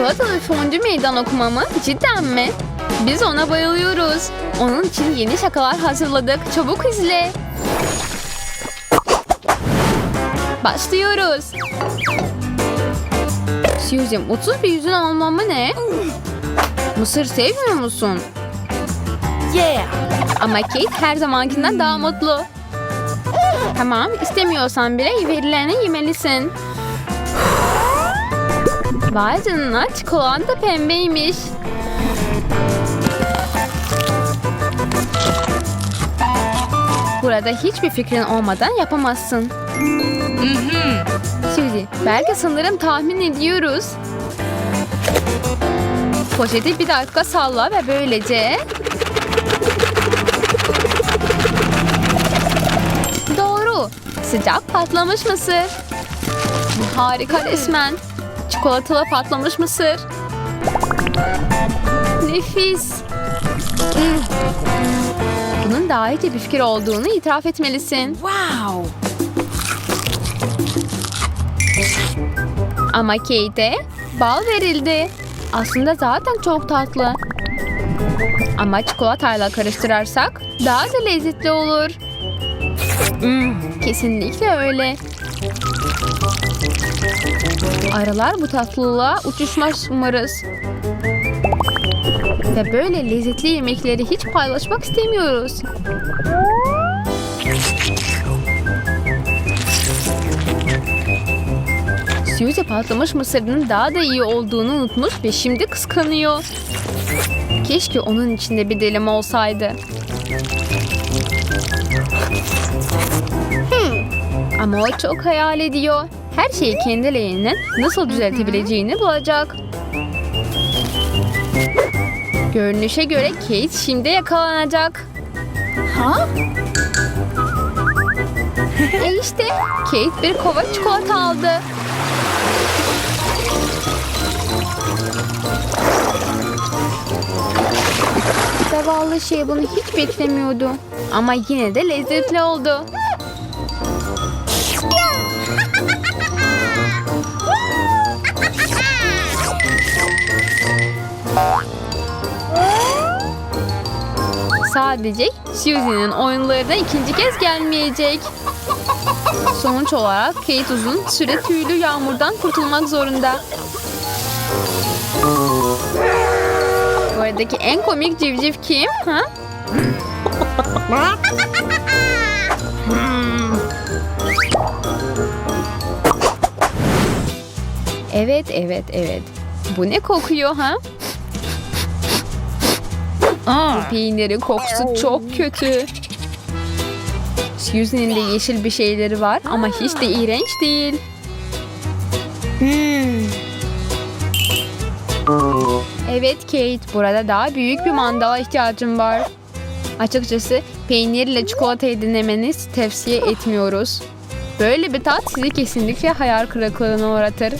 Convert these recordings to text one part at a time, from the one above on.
Çikolatalı fondü meydan okuma mı? Cidden mi? Biz ona bayılıyoruz. Onun için yeni şakalar hazırladık. Çabuk izle. Başlıyoruz. Suzy mutsuz bir yüzün almamı ne? Mısır sevmiyor musun? Yeah. Ama Kate her zamankinden daha mutlu. Tamam, istemiyorsan bile verilerini yemelisin. Vay canına, çikolata pembeymiş. Burada hiçbir fikrin olmadan yapamazsın. Suzy, belki sanırım tahmin ediyoruz. Poşeti bir dakika salla ve böylece Doğru. Sıcak patlamış mısır. Harika resmen. Çikolatalı patlamış mısır. Nefis. Bunun daha iyi bir fikir olduğunu itiraf etmelisin. Wow. Ama Kate'e bal verildi. Aslında zaten çok tatlı. Ama çikolatayla karıştırırsak daha da lezzetli olur. Hmm, kesinlikle öyle. Arılar bu tatlılığa uçuşmaz umarız. Ve böyle lezzetli yemekleri hiç paylaşmak istemiyoruz. Suzy patlamış mısırının daha da iyi olduğunu unutmuş ve şimdi kıskanıyor. Keşke onun içinde bir dilim olsaydı. Ama o çok hayal ediyor. Her şeyi kendi leğeninin nasıl düzeltebileceğini bulacak. Görünüşe göre Kate şimdi yakalanacak. Ha? E işte Kate bir kova çikolata aldı. Zavallı şey bunu hiç beklemiyordu. Ama yine de lezzetli oldu. Sadece Suzy'nin oyunlarına ikinci kez gelmeyecek. Sonuç olarak Kate uzun süre tüylü yağmurdan kurtulmak zorunda. Buradaki en komik civciv kim? Ha? Evet, evet, evet. Bu ne kokuyor ha? Aa. Peynirin kokusu çok kötü. Suzy'nin de yeşil bir şeyleri var ama hiç de iğrenç değil. Hmm. Evet Kate, burada daha büyük bir mandala ihtiyacım var. Açıkçası peynirle çikolatayı denemeniz tavsiye etmiyoruz. Böyle bir tat sizi kesinlikle hayal kırıklığına uğratır.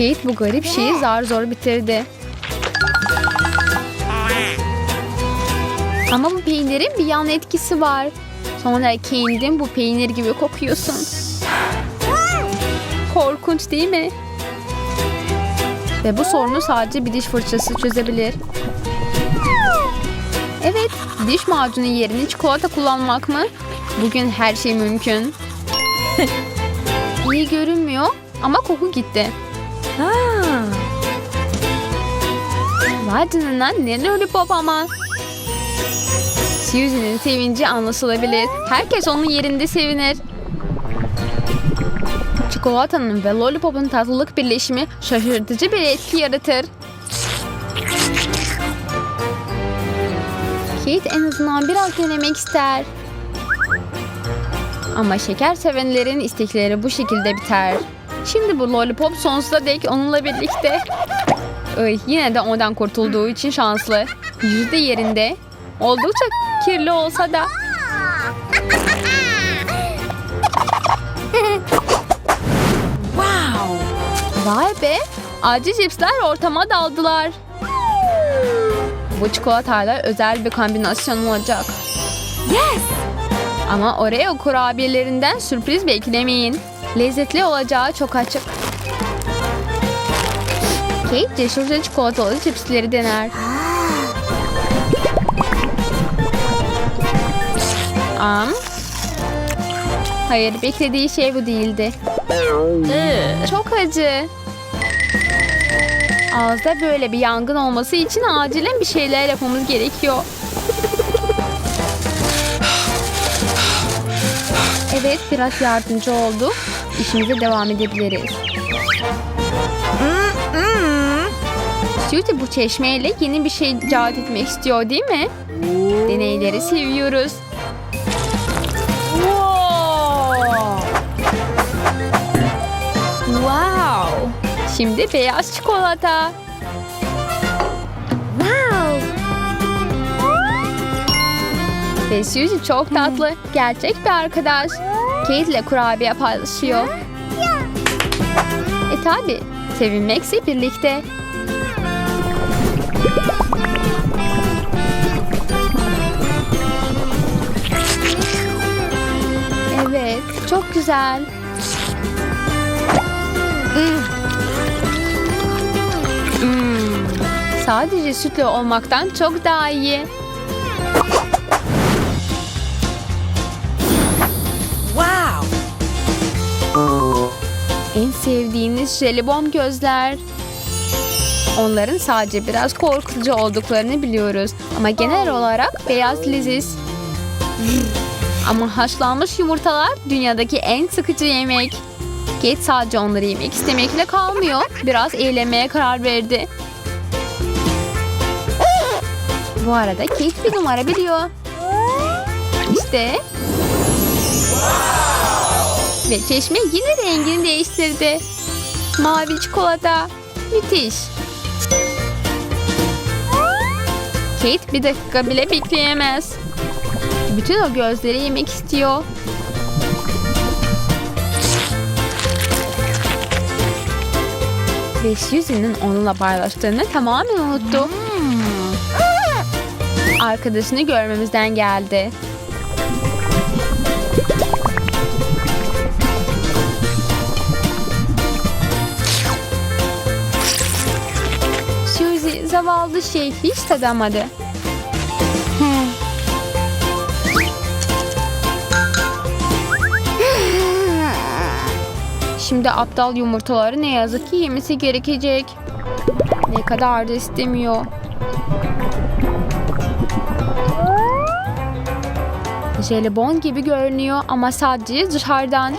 Kate bu garip şeyi zar zor bitirdi. Ama bu peynirin bir yan etkisi var. Sonra kendin bu peynir gibi kokuyorsun. Korkunç değil mi? Ve bu sorunu sadece bir diş fırçası çözebilir. Evet, diş macunu yerine çikolata kullanmak mı? Bugün her şey mümkün. İyi görünmüyor ama koku gitti. Ha. Vay canına ne lollipop ama. Suzy'nin sevinci anlaşılabilir. Herkes onun yerinde sevinir. Çikolatanın ve lollipopun tatlılık birleşimi şaşırtıcı bir etki yaratır. Kate en azından biraz denemek ister. Ama şeker sevenlerin istekleri bu şekilde biter. Şimdi bu lollipop sonsuza dek onunla birlikte. Ay, yine de ondan kurtulduğu için şanslı. Yüzde yerinde. Oldukça kirli olsa da. Wow. Vay be. Acı cipsler ortama daldılar. Bu çikolatayla özel bir kombinasyon olacak. Yes. Ama Oreo kurabiyelerinden sürpriz beklemeyin. Lezzetli olacağı çok açık. Kate cesurca çikolatalı cipsleri dener. Am. Hayır beklediği şey bu değildi. Çok acı. Ağızda böyle bir yangın olması için acilen bir şeyler yapmamız gerekiyor. Evet biraz yardımcı oldu. İşimize devam edebiliriz. Suzy bu çeşmeyle yeni bir şey icat etmek istiyor değil mi? Deneyleri seviyoruz. Wow! Şimdi beyaz çikolata. Wow. Ve Suzy çok tatlı. Gerçek bir arkadaş. Kate kurabiye paylaşıyor. E tabi. Sevinmekse birlikte. Evet. Çok güzel. Hmm, Sadece sütlü olmaktan çok daha iyi. En sevdiğiniz jelibon gözler. Onların sadece biraz korkutucu olduklarını biliyoruz. Ama genel olarak beyaz leziz. Ama haşlanmış yumurtalar dünyadaki en sıkıcı yemek. Kate sadece onları yemek istemekle kalmıyor. Biraz eğlenmeye karar verdi. Bu arada Kate bir numara biliyor. İşte ve çeşme yine rengini değiştirdi. Mavi çikolata. Müthiş. Kate bir dakika bile bekleyemez. Bütün o gözleri yemek istiyor. Ve Suzy'nin onunla paylaştığını tamamen unuttu. Arkadaşını görmemizden geldi. Zavallı şey hiç tadamadı. Şimdi aptal yumurtaları ne yazık ki yemesi gerekecek. Ne kadar da istemiyor. Jelibon gibi görünüyor ama sadece dışarıdan.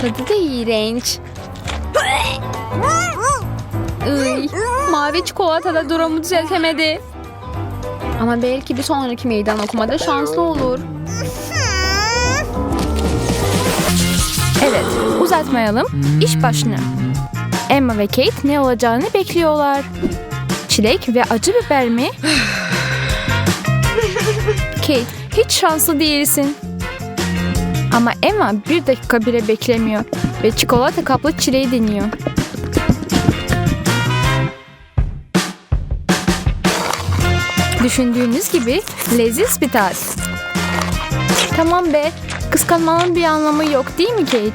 Tadı da iğrenç. Iy, mavi çikolatada durumu düzeltemedi. Ama belki bir sonraki meydan okumada şanslı olur. Evet, uzatmayalım. İş başına. Emma ve Kate ne olacağını bekliyorlar. Çilek ve acı biber mi? Kate, hiç şanslı değilsin. Ama Emma bir dakika bile beklemiyor ve çikolata kaplı çileği deniyor. Düşündüğünüz gibi leziz bir tat. Tamam be, kıskanmanın bir anlamı yok değil mi Kate?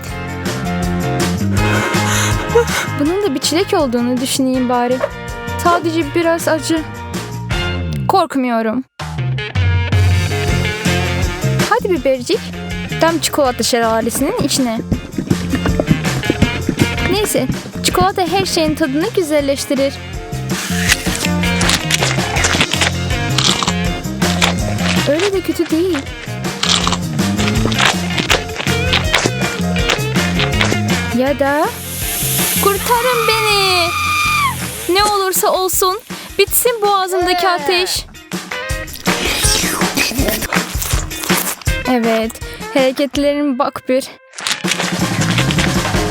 Bunun da bir çilek olduğunu düşüneyim bari. Sadece biraz acı. Korkmuyorum. Hadi bibercik. Tam çikolata şelalesinin içine. Neyse, çikolata her şeyin tadını güzelleştirir. Öyle de kötü değil. Ya da kurtarın beni. Ne olursa olsun bitsin boğazımdaki ateş. Evet, hareketlerim bak bir.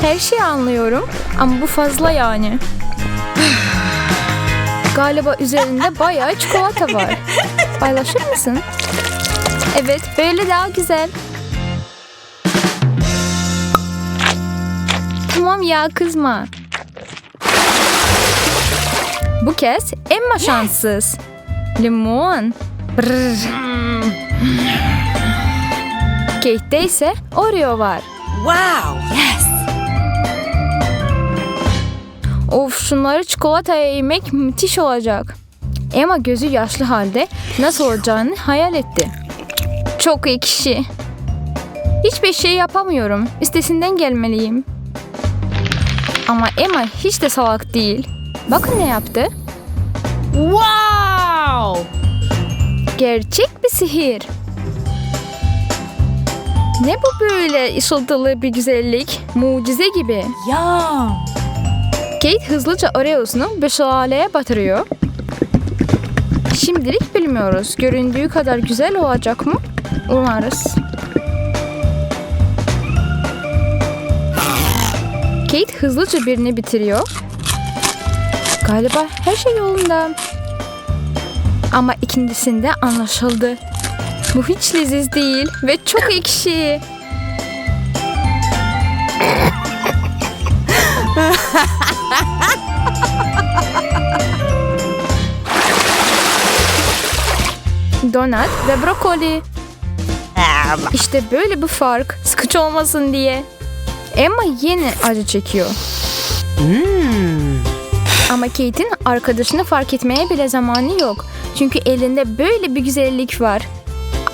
Her şeyi anlıyorum ama bu fazla yani. Galiba üzerinde bayağı çikolata var. Paylaşır mısın? Evet, böyle daha güzel. Tamam ya kızma. Bu kez Emma şanssız. Limon. Brrr. Kate'de ise Oreo var. Wow. Yes. Of şunları çikolataya yemek müthiş olacak. Emma gözü yaşlı halde nasıl olacağını hayal etti. Çok ekşi. Hiçbir şey yapamıyorum. Üstesinden gelmeliyim. Ama Emma hiç de salak değil. Bakın ne yaptı. Wow. Gerçek bir sihir. Ne bu böyle ışıltılı bir güzellik? Mucize gibi. Yum. Kate hızlıca Oreo'sunu bir şelaleye batırıyor. Şimdilik bilmiyoruz. Göründüğü kadar güzel olacak mı? Umarız. Kate hızlıca birini bitiriyor. Galiba her şey yolunda. Ama ikincisinde anlaşıldı. Bu hiç leziz değil ve çok ekşi. Donat ve brokoli. İşte böyle bir fark. Sıkıcı olmasın diye. Emma yine acı çekiyor. Ama Kate'in arkadaşını fark etmeye bile zamanı yok. Çünkü elinde böyle bir güzellik var.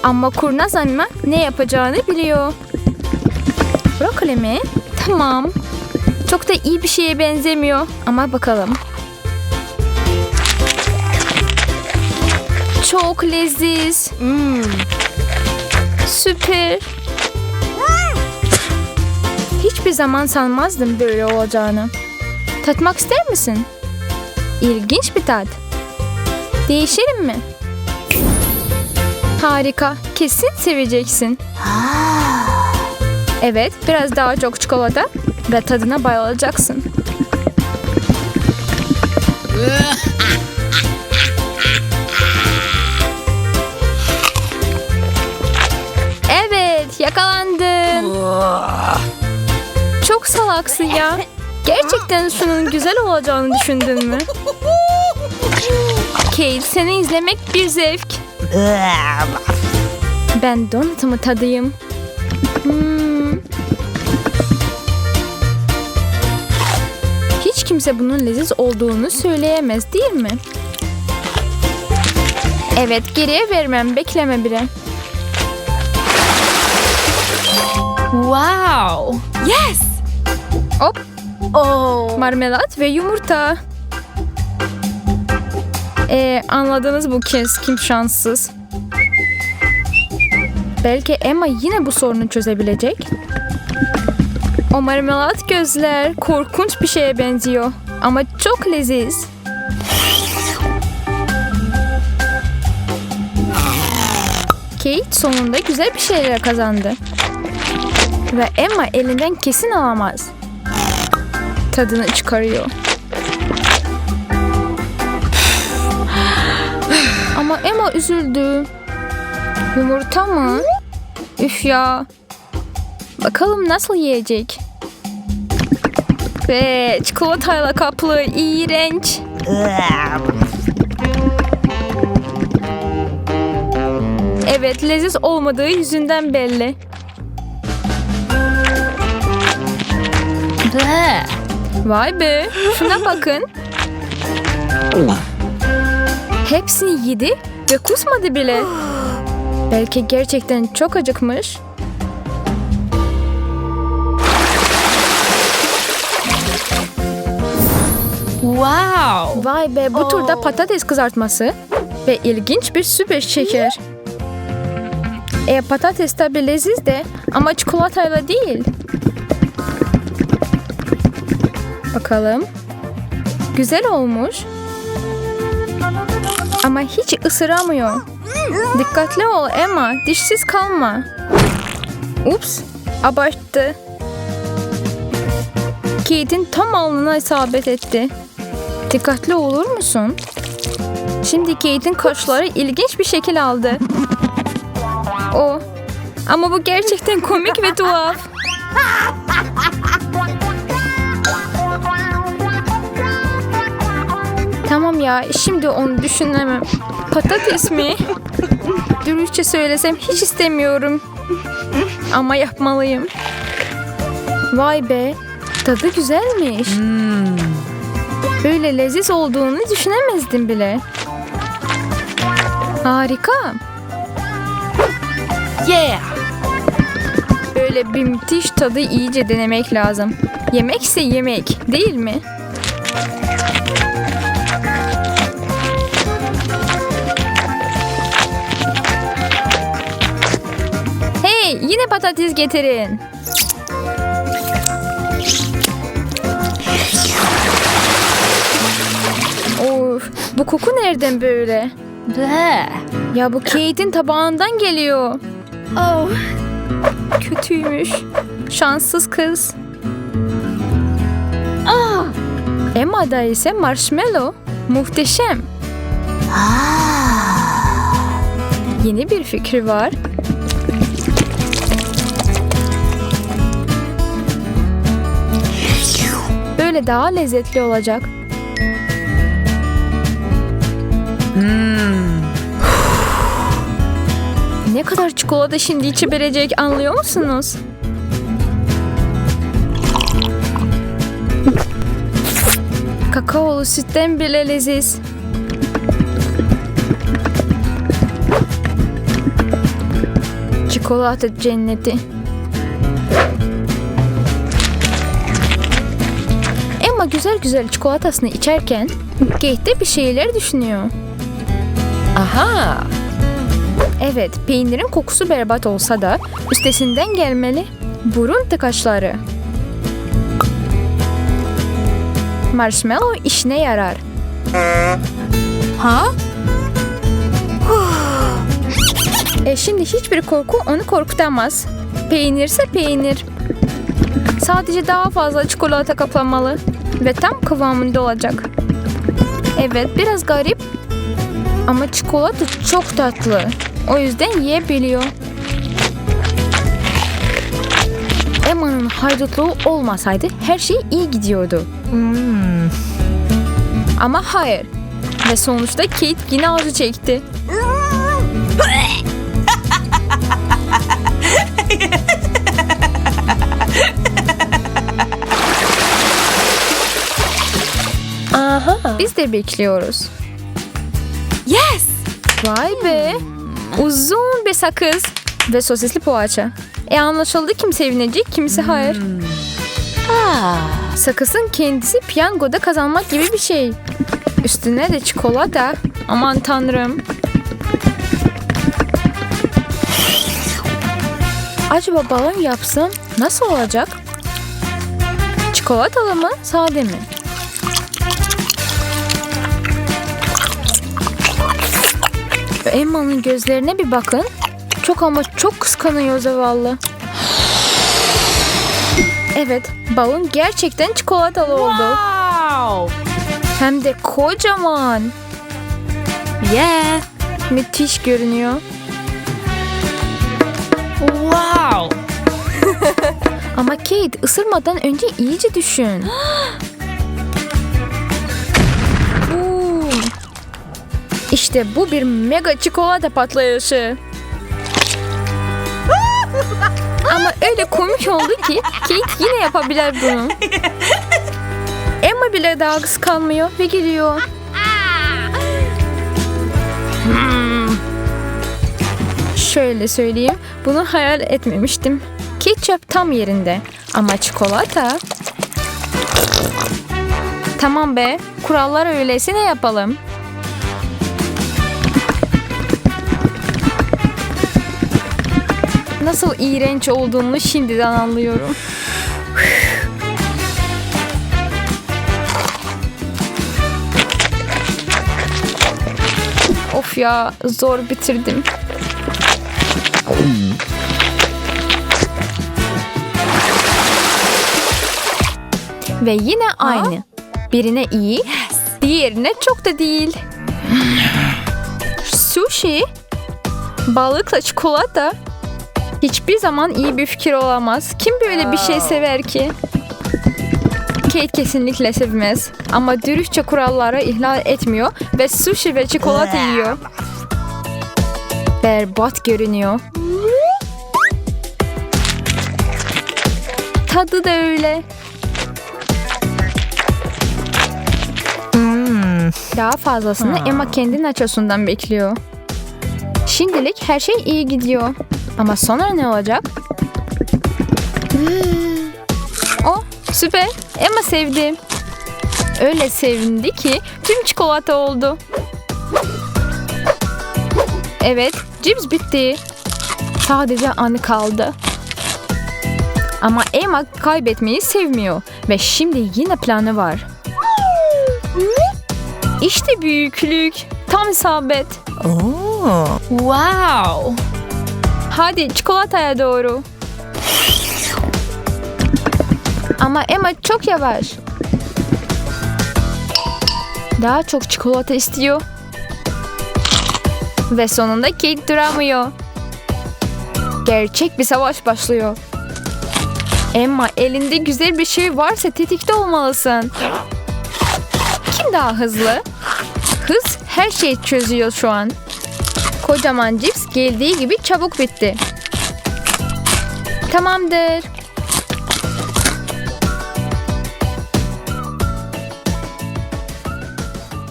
Ama kurnaz Emma ne yapacağını biliyor. Brokoli mi? Tamam. Çok da iyi bir şeye benzemiyor. Ama bakalım. Çok leziz. Süper. Hiçbir zaman sanmazdım böyle olacağını. Tatmak ister misin? İlginç bir tat. Değişelim mi? Harika. Kesin seveceksin. Evet, biraz daha çok çikolata ve tadına bayılacaksın. yakalandın. Çok salaksın ya. Gerçekten şunun güzel olacağını düşündün mü? Kate, seni izlemek bir zevk. Ben donatımı tadayım. Hmm. Hiç kimse bunun leziz olduğunu söyleyemez değil mi? Evet, geriye vermem. Bekleme bile. Wow. Yes. Hop, Oh. marmelat ve yumurta. Ee, anladınız bu kez kim şanssız. Belki Emma yine bu sorunu çözebilecek. O marmelat gözler korkunç bir şeye benziyor. Ama çok leziz. Kate sonunda güzel bir şeyler kazandı. Ve Emma elinden kesin alamaz tadını çıkarıyor. Ama Emma üzüldü. Yumurta mı? Üf ya. Bakalım nasıl yiyecek? Ve çikolatayla kaplı iğrenç. Evet leziz olmadığı yüzünden belli. Vay be şuna bakın. Hepsini yedi ve kusmadı bile. Belki gerçekten çok acıkmış. Wow. Vay be bu turda patates kızartması ve ilginç bir süper şeker. E patates tabi leziz de ama çikolatayla değil. Bakalım. Güzel olmuş. Ama hiç ısıramıyor. Dikkatli ol Emma, dişsiz kalma. Ups, abarttı. Kate'in tam alnına isabet etti. Dikkatli olur musun? Şimdi Kate'in kaşları ilginç bir şekil aldı. O. Ama bu gerçekten komik ve tuhaf. Tamam ya şimdi onu düşünemem. Patates mi? Dürüstçe söylesem hiç istemiyorum. Ama yapmalıyım. Vay be. Tadı güzelmiş. Böyle leziz olduğunu düşünemezdim bile. Harika. Yeah. Böyle bir müthiş tadı iyice denemek lazım. Yemekse yemek değil mi? Yine patates getirin. Of bu koku nereden böyle? Bleh. Ya bu Kate'in tabağından geliyor. Oh. Kötüymüş. Şanssız kız. Ah. Emma'da ise marshmallow. Muhteşem. Yeni bir fikir var. Böyle daha lezzetli olacak. Ne kadar çikolata şimdi içebilecek anlıyor musunuz? Kakaolu sütten bile leziz. Çikolata cenneti. Güzel güzel çikolatasını içerken Kate de bir şeyler düşünüyor. Aha. Evet, peynirin kokusu berbat olsa da üstesinden gelmeli. Burun tıkaçları. Marshmallow işine yarar. Ha? E şimdi hiçbir korku onu korkutamaz. Peynirse peynir. Sadece daha fazla çikolata kaplamalı ve tam kıvamında olacak. Evet, biraz garip ama çikolata çok tatlı. O yüzden yiyebiliyor. Emma'nın haydutluğu olmasaydı her şey iyi gidiyordu. Hmm. Ama hayır. Ve sonuçta Kate yine ağzı çekti. Biz de bekliyoruz. Yes. Vay be. Uzun bir sakız ve sosisli poğaça. E anlaşıldı kim sevinecek kimse hayır. Ah. Sakızın kendisi piyangoda kazanmak gibi bir şey. Üstüne de çikolata. Aman tanrım. Acaba balon yapsam nasıl olacak? Çikolatalı mı, sade mi? Emma'nın gözlerine bir bakın. Çok ama çok kıskanıyor zavallı. Evet, balon gerçekten çikolatalı oldu. Wow. Hem de kocaman. Yeah. Müthiş görünüyor. Wow. Ama Kate ısırmadan önce iyice düşün. İşte bu bir mega çikolata patlayışı. Ama öyle komik oldu ki Kate yine yapabilir bunu. Emma bile daha kıskanmıyor ve gülüyor. Hmm. Şöyle söyleyeyim, bunu hayal etmemiştim. Ketçap tam yerinde ama çikolata... Tamam be, kurallar öyleyse ne yapalım? Nasıl iğrenç olduğunu şimdiden anlıyorum. Of ya, zor bitirdim. Ve yine aynı. Birine iyi, diğerine çok da değil. Sushi, balıkla çikolata hiçbir zaman iyi bir fikir olamaz. Kim böyle bir şey sever ki? Kate kesinlikle sevmez. Ama dürüstçe kuralları ihlal etmiyor ve sushi ve çikolata yiyor. Berbat görünüyor. Tadı da öyle. Daha fazlasını Emma kendi nachosundan bekliyor. Şimdilik her şey iyi gidiyor. Ama sonra ne olacak? Oh süper. Emma sevdi. Öyle sevindi ki tüm çikolata oldu. Evet, cips bitti. Sadece anı kaldı. Ama Emma kaybetmeyi sevmiyor ve şimdi yine planı var. İşte büyüklük. Tam isabet. Wow. Hadi çikolataya doğru. Ama Emma çok yavaş. Daha çok çikolata istiyor. Ve sonunda Kate duramıyor. Gerçek bir savaş başlıyor. Emma elinde güzel bir şey varsa tetikte olmalısın. Kim daha hızlı? Hız her şeyi çözüyor şu an. Kocaman cips geldiği gibi çabuk bitti. Tamamdır.